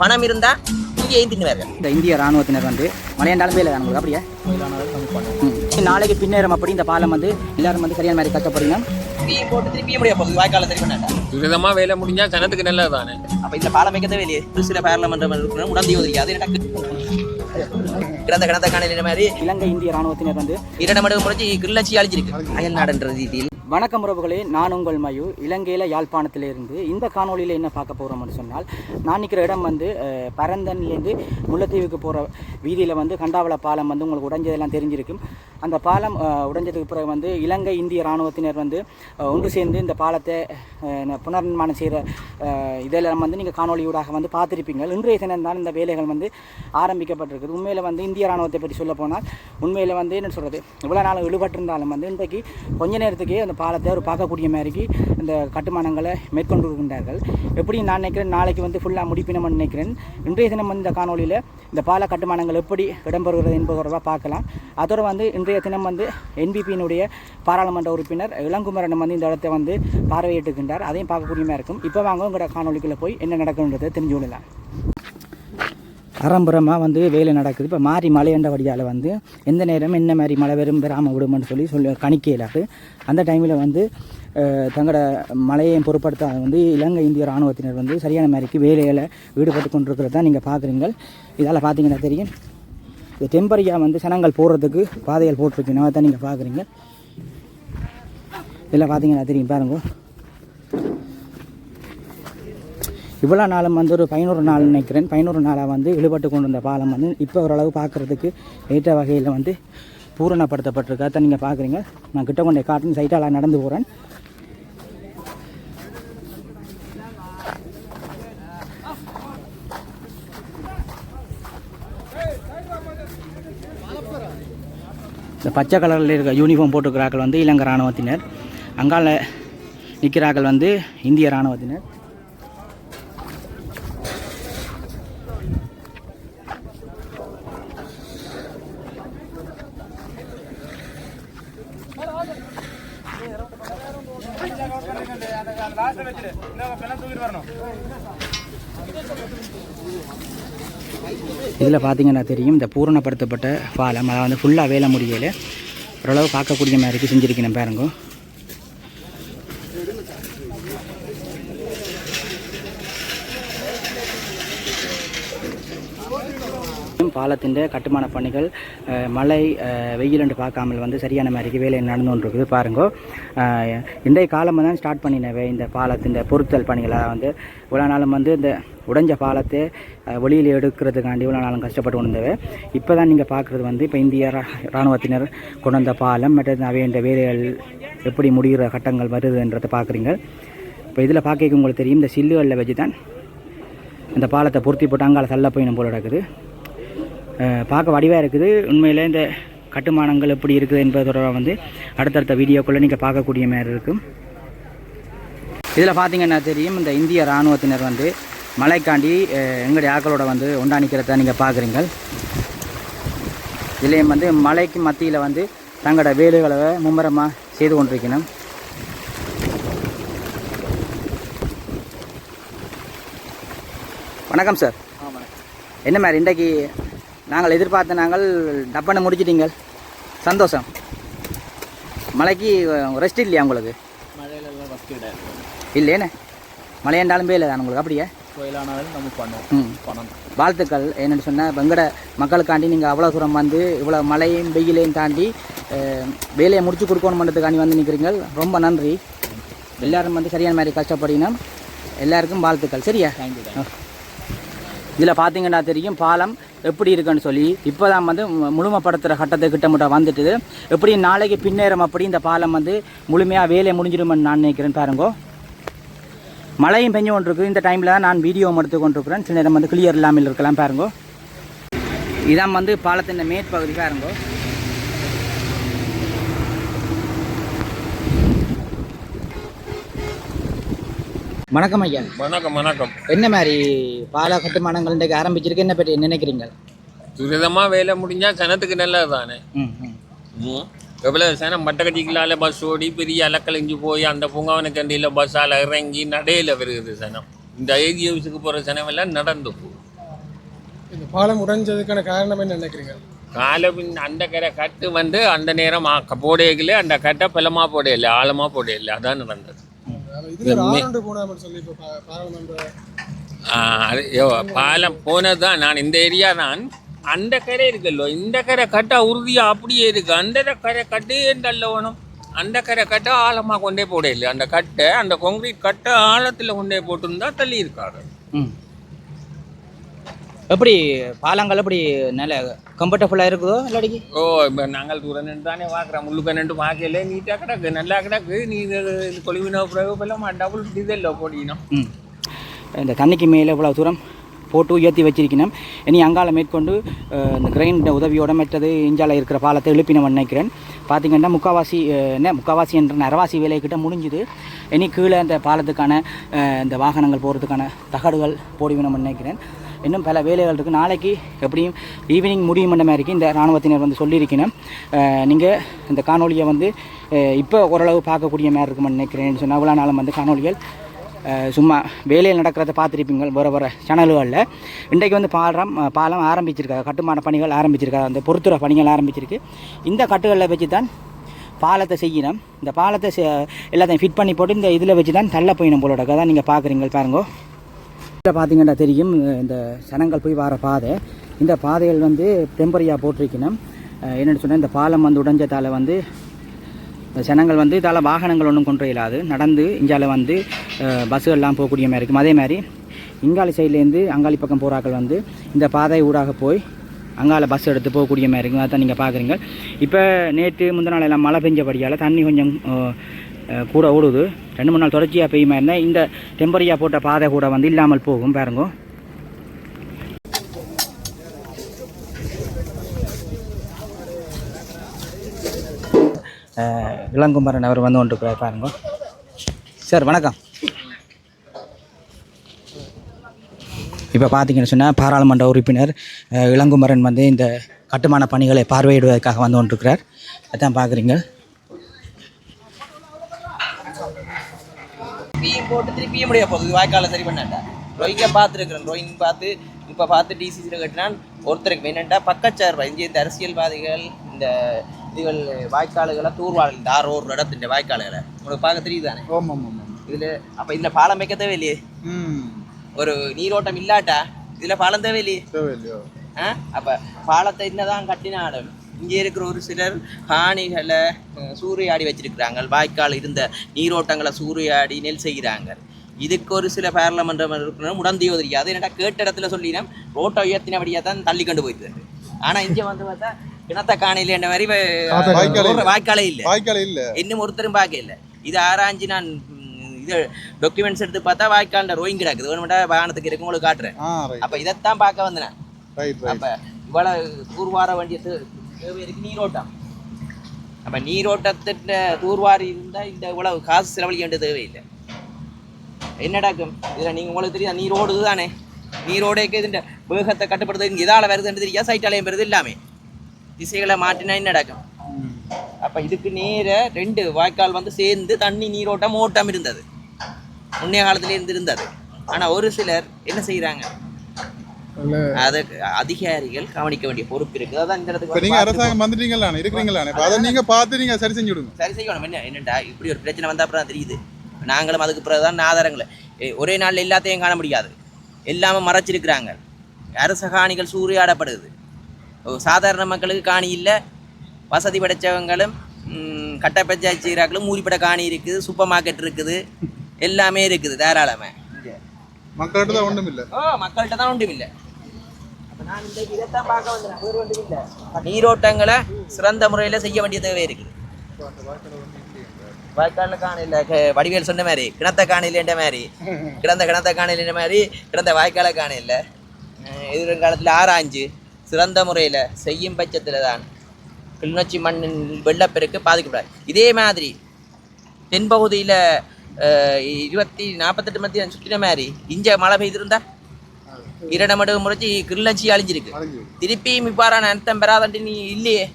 பணம் இருந்தா இங்கேயும் தின்னுவார்கள் இந்த இந்திய ராணுவத்தினர் வந்து மலையாண்டாலும் வேலை தான் உங்களுக்கு அப்படியே. நாளைக்கு பின்னேறம் அப்படி இந்த பாலம் வந்து எல்லாரும் வந்து சரியான மாதிரி கஷ்டப்படுங்க திருப்பியும் போட்டு திருப்பியும் முடியாது போகுது. வாய்க்கால சரி துரிதமா வேலை முடிஞ்சா ஜனத்துக்கு நல்லது தானே அப்ப இந்த பாலம் வைக்க தேவையில்லையே ஒரு சில பார்லமெண்ட் உடந்தி ஒதுக்கி அது எனக்கு கிடந்த கிடந்த காணையில மாதிரி இலங்கை இந்திய ராணுவத்தினர் வந்து இரண்டு மடங்கு முடிச்சு கிள்ளச்சி அழிச்சிருக்கு அயல் நாடுன்ற ரீதியில். வணக்கம் உறவுகளே நான் உங்கள் மயு. இலங்கையில் யாழ்ப்பாணத்திலிருந்து இந்த காணொளியில் என்ன பார்க்க போகிறோம்னு சொன்னால் நான் நிற்கிற இடம் வந்து பரந்தன்லேருந்து முல்லைத்தீவுக்கு போகிற வீதியில் வந்து கண்டாவள பாலம் வந்து உங்களுக்கு உடைஞ்சதெல்லாம் தெரிஞ்சிருக்கும். அந்த பாலம் உடைஞ்சதுக்கு பிறகு வந்து இலங்கை இந்திய இராணுவத்தினர் வந்து ஒன்று சேர்ந்து இந்த பாலத்தை புனர்நிர்மாணம் செய்கிற இதெல்லாம் வந்து நீங்கள் காணொலியூடாக வந்து பார்த்துருப்பீங்க இன்றைய தினம் தான் இந்த வேலைகள் வந்து ஆரம்பிக்கப்பட்டிருக்குது. உண்மையில் வந்து இந்திய ராணுவத்தை பற்றி சொல்ல போனால் உண்மையில் வந்து என்ன சொல்கிறது இவ்வளோ நாள் இழுபட்டிருந்தாலும் வந்து இன்றைக்கு கொஞ்ச நேரத்துக்கே அந்த பாலத்தை ஒரு பார்க்கக்கூடிய மாதிரிக்கு இந்த கட்டுமானங்களை மேற்கொண்டு இருக்கின்றார்கள் எப்படி நான் நினைக்கிறேன் நாளைக்கு வந்து ஃபுல்லாக முடிப்பினம்னு நினைக்கிறேன். இன்றைய தினம் வந்து இந்த காணொலியில் இந்த பால கட்டுமானங்கள் எப்படி இடம்பெறுகிறது என்பது தொடர்பாக பார்க்கலாம். அதோடு வந்து இன்றைய தினம் வந்து என்பிபியினுடைய பாராளுமன்ற உறுப்பினர் இளங்குமரன் வந்து இந்த இடத்தை வந்து பார்வையிட்டுக்கின்றார் அதையும் பார்க்கக்கூடிய மாதிரி இருக்கும். இப்போ வாங்க உங்களோட காணொலிக்குள்ளே போய் என்ன நடக்குன்றதை தெரிஞ்சு கொள்ளலாம் அறம்புறமாக வந்து வேலை நடக்குது. இப்போ மாறி மழையண்ட வடியால் வந்து எந்த நேரம் என்ன மாதிரி மழை வரும் பெறாமல் விடுமென்னு சொல்லி சொல்லி கணிக்கையிலாட்டு அந்த டைமில் வந்து தங்களோட மழையை பொருட்படுத்தாத வந்து இலங்கை இந்திய இராணுவத்தினர் வந்து சரியான மாதிரிக்கு வேலையில் ஈடுபட்டு கொண்டிருக்கிறத நீங்கள் பார்க்குறீங்க இதால் பார்த்தீங்கன்னா தெரியும். இது டெம்பரியாக வந்து சனங்கள் போடுறதுக்கு பாதைகள் போட்டிருக்கீங்க அதை நீங்கள் பார்க்குறீங்க இதில் பார்த்தீங்கன்னா தெரியும். பாருங்கள் இவ்வளோ நாளும் வந்து ஒரு பதினோரு நாள் நினைக்கிறேன். பதினோரு நாளாக வந்து இழுபட்டு கொண்டு வந்த பாலம் வந்து இப்போ ஓரளவு பார்க்குறதுக்கு ஏற்ற வகையில் வந்து பூரணப்படுத்தப்பட்டிருக்காத நீங்கள் பார்க்குறீங்க. நான் கிட்ட கொண்டே காட்டின் சைட்டால் நடந்து போகிறேன் இந்த பச்சை கலரில் இருக்க யூனிஃபார்ம் போட்டுக்கிறார்கள் வந்து இலங்கை இராணுவத்தினர் அங்கால நிற்கிறார்கள் வந்து இந்திய இராணுவத்தினர். இதில் பார்த்தீங்கன்னா தெரியும் இந்த பூரணப்படுத்தப்பட்ட பாலம் அதை வந்து ஃபுல்லாக வேலை முடியலை. ஓரளவு பார்க்கக்கூடிய மாதிரி செஞ்சுருக்கேன் பாருங்க. பாலத்தின் கட்டுமான பணிகள் மழை வெயிலண்டு வெயில் பார்க்காமல் வந்து சரியான மாதிரிக்கு வேலை நடந்து பாருங்கோ. பாருங்க அஹ், இன்றைய காலம் தான் ஸ்டார்ட் பண்ணினவே இந்த பாலத்தின் பொருத்தல் பணிகளை வந்து இவ்வளோ நாளும் வந்து இந்த உடைஞ்ச பாலத்தை வெளியில் எடுக்கிறதுக்காண்டி இவ்வளோ நாளும் கஷ்டப்பட்டு கொண்டவை இப்போ தான் நீங்கள் பார்க்குறது வந்து இப்போ இந்திய ரா- இராணுவத்தினர் கொண்டு வந்த பாலம் மற்றது அவையின்ற வேலைகள் எப்படி முடிகிற கட்டங்கள் வருதுன்றதை பார்க்குறீங்க. இப்போ இதில் பார்க்க உங்களுக்கு தெரியும் இந்த சில்லுகளில் வச்சு தான் இந்த பாலத்தை பொருத்தி போட்டு அங்கால தள்ள போயினும் போல நடக்குது. பார்க்க வடிவாக இருக்குது. உண்மையில் இந்த கட்டுமானங்கள் எப்படி இருக்குது என்பது தொடர்பாக வந்து அடுத்தடுத்த வீடியோக்குள்ளே நீங்கள் பார்க்கக்கூடிய மாதிரி இருக்கும். இதில் பார்த்தீங்கன்னா தெரியும்? இந்த இந்திய இராணுவத்தினர் வந்து மலைக்காண்டி எங்களுடைய ஆக்களோட வந்து ஒண்டாணிக்கிறத நீங்கள் பார்க்குறீங்க இதுலேயும் வந்து மலைக்கு மத்தியில் வந்து தங்களோட வேலைகளை மும்முரமாக செய்து கொண்டிருக்கணும். வணக்கம் சார். என்ன மாதிரி இன்றைக்கு நாங்கள் எதிர்பார்த்த நாங்கள் டப்பனை முடிச்சிட்டீங்க. சந்தோஷம். மழைக்கு ரெஸ்ட் இல்லையா உங்களுக்கு? மழையிலெல்லாம் ஃபஸ்ட் கிடையாது. இல்லையேண்ணே. மழையாண்டாலும் இல்லை தான் உங்களுக்கு? அப்படியே? கோயிலானாலும் நம்ம பண்ணுவோம் பணம் வாழ்த்துக்கள். என்னென்னு சொன்னால் வெங்கட மக்களுக்காண்டி நீங்கள் அவ்வளோ தூரம் வந்து இவ்வளோ மழையும் வெயிலையும் தாண்டி வேலையை முடிச்சு கொடுக்கணுமன்றதுக்காண்டி வந்து நிற்கிறீங்க ரொம்ப நன்றி. எல்லாரும் வந்து சரியான மாதிரி கஷ்டப்படினா எல்லாருக்கும் வாழ்த்துக்கள். சரியா? இதில் பார்த்தீங்கன்னா தெரியும் பாலம் எப்படி இருக்குன்னு சொல்லி இப்போ தான் வந்து மு- முழுமைப்படுத்துகிற கட்டத்தை கிட்டமிட்ட வந்துட்டுது. எப்படி நாளைக்கு பின்னேறம் அப்படி இந்த பாலம் வந்து முழுமையாக வேலையை முடிஞ்சிடுமென்னு நான் நினைக்கிறேன் பாருங்கோ. மழையும் பெஞ்சு கொண்டிருக்கு. இந்த டைமில் தான் நான் வீடியோ எடுத்து கொண்டிருக்கிறேன். சில நேரம் வந்து கிளியர் இல்லாமல் இருக்கலாம் பாருங்கோ. இதான் வந்து பாலத்தின் மேற்பகுதி பாருங்கோ. வணக்கம் ஐயா. வணக்கம் வணக்கம். என்ன மாதிரி பால கட்டுமானங்கள் இன்றைக்கு ஆரம்பிச்சிருக்கு? என்ன பற்றி நினைக்கிறீங்க துரிதமா வேலை முடிஞ்சா ஜனத்துக்கு நல்லது தானே ம். ம். எவ்வளவு சனம் மட்டக்கட்டிக்கலால பஸ் ஓடி பெரிய அலக்கழிஞ்சு போய் அந்த பூங்காவன கண்டியில் பஸ்ஸால் இறங்கி நடையில வருகிறது சனம். இந்த ஏஜி ஹவுஸுக்கு போகிற சனம் எல்லாம் நடந்து போகும் இந்த பாலம் உடைஞ்சதுக்கான காரணம் என்ன நினைக்கிறீங்க? காலபின் அந்த கரை கட்டு வந்து அந்த நேரம் போடையில அந்த கட்டை பலமா போடையில ஆழமா போடையில அதான் நடந்தது. பாலம் போனது தான் நான் இந்த ஏரியா தான். அந்த கரை இருக்குல்லோ இந்த கரை கட்டை உறுதியா அப்படியே இருக்கு. அந்த கரை கட்டே தள்ள வேணும் அந்த கரை கட்டை ஆழமா கொண்டே போடையில அந்த கட்டை அந்த கான்கிரீட் கட்டை ஆழத்துல கொண்டே போட்டிருந்தா தள்ளி இருக்காரு ம். எப்படி பாலங்கள் எப்படி நல்ல கம்ஃபர்டபுளாக இருக்குதோ இல்லாடிக்கு ஓ இப்போ நாங்கள் தூரம் நின்று தானே பார்க்குறோம். முள்ளுக்க நின்று பார்க்கல நீட்டாக கிடக்கு நல்லா கிடக்கு. நீ கொழுவின பிறகு இப்பெல்லாம் டபுள் டீசல் போடிக்கணும் ம். இந்த தண்ணிக்கு மேலே இவ்வளோ தூரம் போட்டு உயர்த்தி வச்சிருக்கணும். இனி அங்கால மேற்கொண்டு இந்த கிரைண்ட் உதவியோட மற்றது இஞ்சால இருக்கிற பாலத்தை எழுப்பினவன் நினைக்கிறேன் பார்த்தீங்கன்னா முக்காவாசி என்ன முக்காவாசி என்ற நரவாசி வேலைக்கிட்ட முடிஞ்சுது. இனி கீழே அந்த பாலத்துக்கான இந்த வாகனங்கள் போகிறதுக்கான தகடுகள் போடுவினம் நினைக்கிறேன் இன்னும் பல வேலைகள் இருக்குது நாளைக்கு எப்படியும் ஈவினிங் முடியும் என்ற மாதிரி இந்த இராணுவத்தினர் வந்து சொல்லியிருக்கணும். நீங்கள் இந்த காணொலியை வந்து இப்போ ஓரளவு பார்க்கக்கூடிய மாதிரி இருக்குமென்னு நினைக்கிறேன் சொன்னால் அவ்வளோ நாளும் வந்து காணொலிகள் சும்மா வேலையில் நடக்கிறத பார்த்துருப்பீங்க வர வர சேனல்களில் இன்றைக்கு வந்து பாலம் பாலம் ஆரம்பிச்சிருக்காங்க. கட்டுமான பணிகள் ஆரம்பிச்சிருக்காங்க. அந்த பொறுத்துற பணிகள் ஆரம்பிச்சிருக்கு. இந்த கட்டுகளில் வச்சு தான் பாலத்தை செய்யணும். இந்த பாலத்தை செ- எல்லாத்தையும் ஃபிட் பண்ணி போட்டு இந்த இதில் வச்சு தான் தள்ள போயிடும் போலோட கதை நீங்கள் பார்க்குறீங்க பாருங்க. இதில் பார்த்தீங்கன்னா தெரியும். இந்த சனங்கள் போய் வர பாதை. இந்த பாதைகள் வந்து டெம்பரியாக போட்டிருக்கணும். என்னென்னு சொன்னால் இந்த பாலம் வந்து உடைஞ்சதால் வந்து ஜனங்கள் வந்து இதால் வாகனங்கள் ஒன்றும் கொண்டு இயலாது நடந்து இங்கால வந்து பஸ்ஸுகள்லாம் போகக்கூடிய மாதிரி இருக்கும். அதே மாதிரி இங்காலி சைட்லேருந்து அங்காளி பக்கம் போகிறாக்கள் வந்து இந்த பாதை ஊடாக போய் அங்கால பஸ் எடுத்து போகக்கூடிய மாதிரி இருக்கும். அதான் நீங்கள் பார்க்குறீங்க இப்போ நேற்று முந்தின நாள் எல்லாம் மழை பெஞ்சபடியால் தண்ணி கொஞ்சம் கூட ஓடுது. ரெண்டு மூணு நாள் தொடர்ச்சியாக பெய்யுமா இருந்தால் இந்த டெம்பரரியாக போட்ட பாதை கூட வந்து இல்லாமல் போகும் பாருங்க. இளங்குமரன் அவர் வந்து கொண்டு பாருங்க. சார் வணக்கம். இப்போ பார்த்தீங்கன்னு சொன்னால் பாராளுமன்ற உறுப்பினர் இளங்குமரன் வந்து இந்த கட்டுமான பணிகளை பார்வையிடுவதற்காக வந்து கொண்டிருக்கிறார். அதான் பார்க்குறீங்க திருப்பியும் போட்டு திருப்பியும் முடிய போகுது. வாய்க்கால சரி பண்ணாண்டா ட்ராயிங்கை பார்த்துருக்குறேன் ட்ராயிங் பார்த்து இப்போ பார்த்து டிசிசியில் கட்டினான். ஒருத்தருக்கு என்னென்னா பக்கச்சார்பா. இங்கே இந்த அரசியல்வாதிகள் இந்த இதுகள் வாய்க்காலுகளை தூர்வாள் இந்த ஆறு ஒரு இடத்து இந்த வாய்க்காலுகளை. உங்களுக்கு பார்க்க தெரியுதானே? ஆமாம் ஆமாம் இதில் அப்போ இதில் பாலம் வைக்க தேவையில்லையே? ம். ஒரு நீரோட்டம் இல்லாட்டா? இதில் பாலம் தேவையில்லையே? தேவையில்லையோ? ஆ? அப்போ பாலத்தை என்னதான் கட்டினாலும் இங்கே இருக்கிற ஒரு சிலர் காணிகளை சூறையாடி வச்சிருக்கிறாங்க. வாய்க்கால் இருந்த நீரோட்டங்களை சூறையாடி நெல் செய்கிறாங்க. இதுக்கு ஒரு சில பார்லமெண்ட் உறுப்பினர் உடந்தையோ தெரியாது என்னடா கேட்ட இடத்துல சொல்லினோம் ரோட்டை உயர்த்தினபடியாக தான் தள்ளி கொண்டு போயிட்டு ஆனால் இங்கே வந்து பார்த்தா கிணத்த காணியில் என்ன மாதிரி வாய்க்காலே இல்ல. வாய்க்காலே இல்லை. இன்னும் ஒருத்தரும் பார்க்க இல்லை. இது ஆராய்ஞ்சு நான் இது டாக்குமெண்ட்ஸ் எடுத்து பார்த்தா வாய்க்கால் ரோயிங் கிடக்குது. வேணுமெண்டா வாகனத்துக்கு இருக்கு உங்களுக்கு காட்டுறேன். அப்போ இதைத்தான் பார்க்க வந்தேன் ரைட் ரைட் அப்ப இவ்வளவு தூர்வார வேண்டிய தே- தேவை இருக்கு நீரோட்டம். அப்ப நீரோட்டத்தின் தூர்வாரி இருந்தால் இந்த இவ்வளவு காசு செலவழிக்க வேண்டிய தேவையில்லை. என்னடாக்கும் இதில் நீங்க உங்களுக்கு தெரியும் நீர் தானே. நீரோடைக்கு இதுன்ற வேகத்தை கட்டுப்படுத்துறது இதால வருதுன்னு தெரியா? சைட்டாலயம் வருது எல்லாமே திசைகளை மாற்றினா என்ன நடக்கும் அப்ப இதுக்கு நேர ரெண்டு வாய்க்கால் வந்து சேர்ந்து தண்ணி நீரோட்டம் ஓட்டம் இருந்தது. முன்னைய காலத்துல இருந்து இருந்தது ஆனா ஒரு சிலர் என்ன செய்யறாங்க அதை அதிகாரிகள் கவனிக்க வேண்டிய பொறுப்பு இருக்குது அதான் பார்த்து அரசாங்கம் வந்துட்டீங்களாண்ணே இருக்கிறீங்களாண்ணே இப்போ அதை நீங்கள் பார்த்து நீங்கள் சரி செஞ்சு விடுங்க சரி செய்யணும். என்ன என்னடா இப்படி ஒரு பிரச்சனை வந்தா அப்புறம் தெரியுது. நாங்களும் அதுக்கு பிறகு தான் ஆதாரங்களை ஒரே நாள்ல எல்லாத்தையும் காண முடியாது. எல்லாமே மறைச்சிருக்கிறாங்க. அரச காணிகள் சூறையாடப்படுது. சாதாரண மக்களுக்கு காணி இல்லை. வசதி படைச்சவங்களும் ம், கட்ட பஞ்சாயத்து செய்கிறாக்களும் மூலிப்பட காணி இருக்குது. சூப்பர் மார்க்கெட் இருக்குது. எல்லாமே இருக்குது. தாராளமே. மக்கள்கிட்ட தான் ஒன்றும் இல்லை ஓ மக்கள்கிட்ட தான் ஒன்றும் இல்லை நீரோட்டங்களை சிறந்த முறையில் செய்ய வேண்டிய தேவை இருக்குது வாய்க்காலில் காணையில் வடிவேல் சொன்ன மாதிரி கிணத்த காணையில்ன்ற மாதிரி கிடந்த கிணத்த காணையில்ன்ற மாதிரி கிடந்த வாய்க்கால காணையில் எதிர்காலத்தில் ஆராய்ஞ்சு சிறந்த முறையில் செய்யும் பட்சத்தில் தான் கிளிநொச்சி மண்ணின் வெள்ளப்பெருக்கு பாதிக்கப்படாது. இதே மாதிரி தென்பகுதியில் இருபத்தி நாற்பத்தெட்டு மத்திய சுற்றின மாதிரி இஞ்ச மழை பெய்திருந்தா இரண்டமடு முறைச்சி கிளிநொச்சி அழிஞ்சிருக்கு. அழிஞ்சு திருப்பியும் இவ்வாறான அர்த்தம் பெறாதண்டி நீ இல்லையே.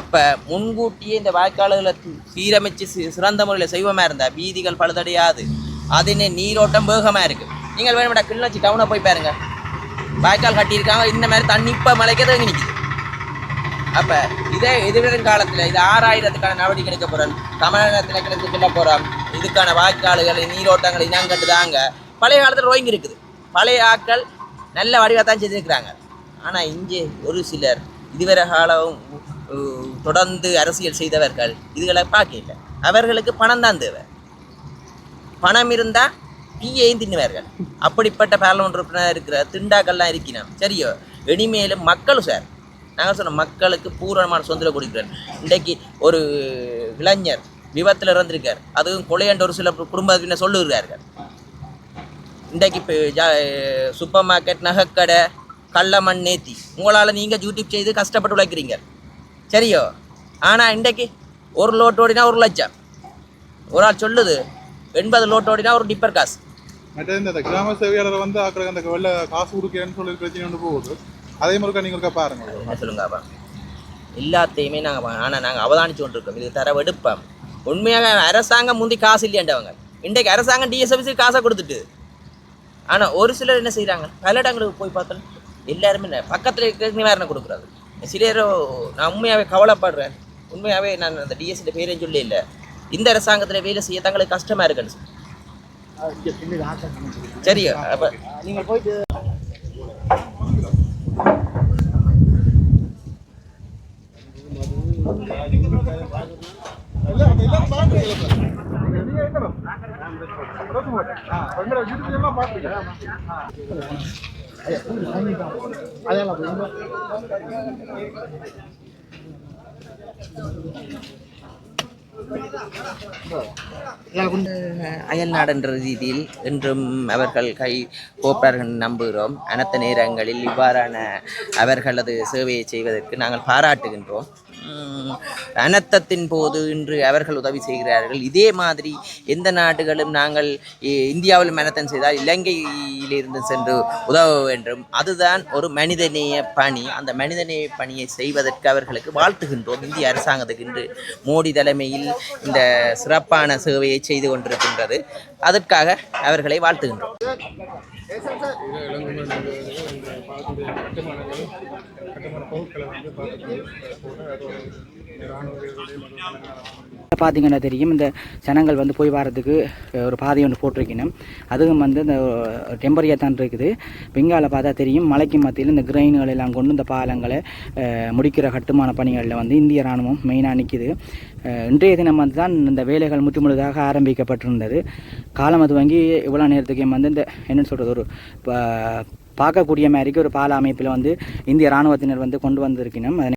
அப்போ முன்கூட்டியே இந்த வாய்க்கால்களை சீரமைச்சு சிறந்த முறையில் செய்வமாக இருந்தா வீதிகள் பழுதடையாது. அதனே நீரோட்டம் வேகமாக இருக்கு. நீங்கள் வேணும்டா கிளிநொச்சி டவுனை போய் பாருங்க. வாய்க்கால் கட்டியிருக்காங்க. இந்த மாதிரி தண்ணி இப்போ மலைக்க தேங்கி நிற்குது அப்போ இதே எதிர்வரும் காலத்தில் இது ஆறாயிரத்துக்கான நடவடிக்கை எடுக்க போகிறோம் தமிழகத்தில் கிடக்கு சொல்ல போகிறோம் இதுக்கான வாய்க்கால்கள் நீரோட்டங்கள் இனங்கட்டு தாங்க பழைய காலத்தில் ரோயிங் இருக்குது. பழைய ஆட்கள் நல்ல வடிவத்தான் செய்திருக்கிறாங்க ஆனால் இங்கே ஒரு சிலர் இதுவரை காலம் தொடர்ந்து அரசியல் செய்தவர்கள் இதுகளை பார்க்கல. அவர்களுக்கு பணம் தான் தேவை. பணம் இருந்தால் டீயையும் தின்னுவார்கள். அப்படிப்பட்ட பார்லமெண்ட் உறுப்பினர் இருக்கிற திண்டாக்கள்லாம் இருக்கணும் சரியோ இனிமேலும் மக்களும் சார் நாங்கள் சொன்னோம் மக்களுக்கு பூரணமான சொந்தத்தில் கொடுக்குறேன் இன்றைக்கு ஒரு இளைஞர் விபத்தில் இறந்திருக்கார். அதுவும் கொலையண்ட ஒரு சில குடும்பத்தினர் சொல்லுகிறார்கள் இன்றைக்கு இப்போ ஜா சூப்பர் மார்க்கெட் நகைக்கடை கள்ளமண் நேத்தி. உங்களால் நீங்கள் யூடியூப் செய்து கஷ்டப்பட்டு உழைக்கிறீங்க. சரியோ? ஆனால் இன்றைக்கு ஒரு லோட் ஓடினா ஒரு லட்சம். ஒரு ஆள் சொல்லுது எண்பது லோட் ஓடினா ஒரு டிப்பர் காசு. மற்ற இந்த கிராம சேவையாளர் வந்து ஆக்களுக்கு அந்த வெள்ள காசு கொடுக்கிறேன்னு சொல்லி பிரச்சனை ஒன்று போகுது. அதே மாதிரி நீங்க ஒருக்கா பாருங்க. சொல்லுங்க அப்பா? எல்லாத்தையுமே நாங்கள் ஆனால் நாங்கள் அவதானிச்சு கொண்டிருக்கோம். இது தர வெடுப்பம். உண்மையாக அரசாங்கம் முந்தி காசு இல்லையாண்டவங்க. இன்றைக்கு அரசாங்கம் டிஎஸ்எஃபிசி காசை கொடுத்துட்டு ஆனால் ஒரு சிலர் என்ன செய்கிறாங்க பல இடங்களுக்கு போய் பார்த்தோம். எல்லாருமே பக்கத்தில் இருக்கிற நிவாரணம் கொடுக்குறாங்க சிலரோ நான் உண்மையாகவே கவலைப்படுறேன். உண்மையாகவே நான் அந்த டிஎஸ்சி பேரையும் சொல்லி இல்லை. இந்த அரசாங்கத்தில் வேலை செய்ய தங்களுக்கு கஷ்டமாக இருக்குன்னு. சரியோ? அப்போ நீங்கள் போயிட்டு அயல் நாடென்ற ரீதியில் என்றும் அவர்கள் கை கோப்பார்கள் நம்புகிறோம். அனைத்து நேரங்களில் இவ்வாறான அவர்களது சேவையை செய்வதற்கு நாங்கள் பாராட்டுகின்றோம். அனர்த்தத்தின் போது இன்று அவர்கள் உதவி செய்கிறார்கள். இதே மாதிரி எந்த நாடுகளும் நாங்கள் இ- இந்தியாவில் அனர்த்தம் செய்தால் இலங்கையிலிருந்து சென்று உதவ வேண்டும். அதுதான் ஒரு மனிதநேய பணி. அந்த மனிதநேய பணியை செய்வதற்கு அவர்களுக்கு வாழ்த்துகின்றோம். இந்திய அரசாங்கத்துக்கு இன்று மோடி தலைமையில் இந்த சிறப்பான சேவையை செய்து கொண்டிருக்கின்றது. அதற்காக அவர்களை வாழ்த்துகின்றோம். பார்த்தீங்கன்னா தெரியும்? இந்த ஜனங்கள் வந்து போய் வரதுக்கு ஒரு பாதை ஒன்று போட்டிருக்கணும் அதுவும் வந்து இந்த டெம்பரியாக தான் இருக்குது. பெங்கால பார்த்தா தெரியும் மலைக்கு மத்தியில் இந்த கிரெயின்கள் எல்லாம் கொண்டு இந்த பாலங்களை முடிக்கிற கட்டுமான பணிகளில் வந்து இந்திய ராணுவம் மெயினாக நிற்கிது இன்றைய தினம் வந்து தான் இந்த வேலைகள் முற்றுமுழுதாக ஆரம்பிக்கப்பட்டிருந்தது. காலம் அது வாங்கி இவ்வளோ நேரத்துக்கு வந்து இந்த என்னென்னு சொல்கிறது ஒரு ப- பார்க்கக்கூடிய மாதிரிக்கு ஒரு பால அமைப்பில் வந்து இந்திய இராணுவத்தினர் வந்து கொண்டு வந்திருக்கணும். அதனை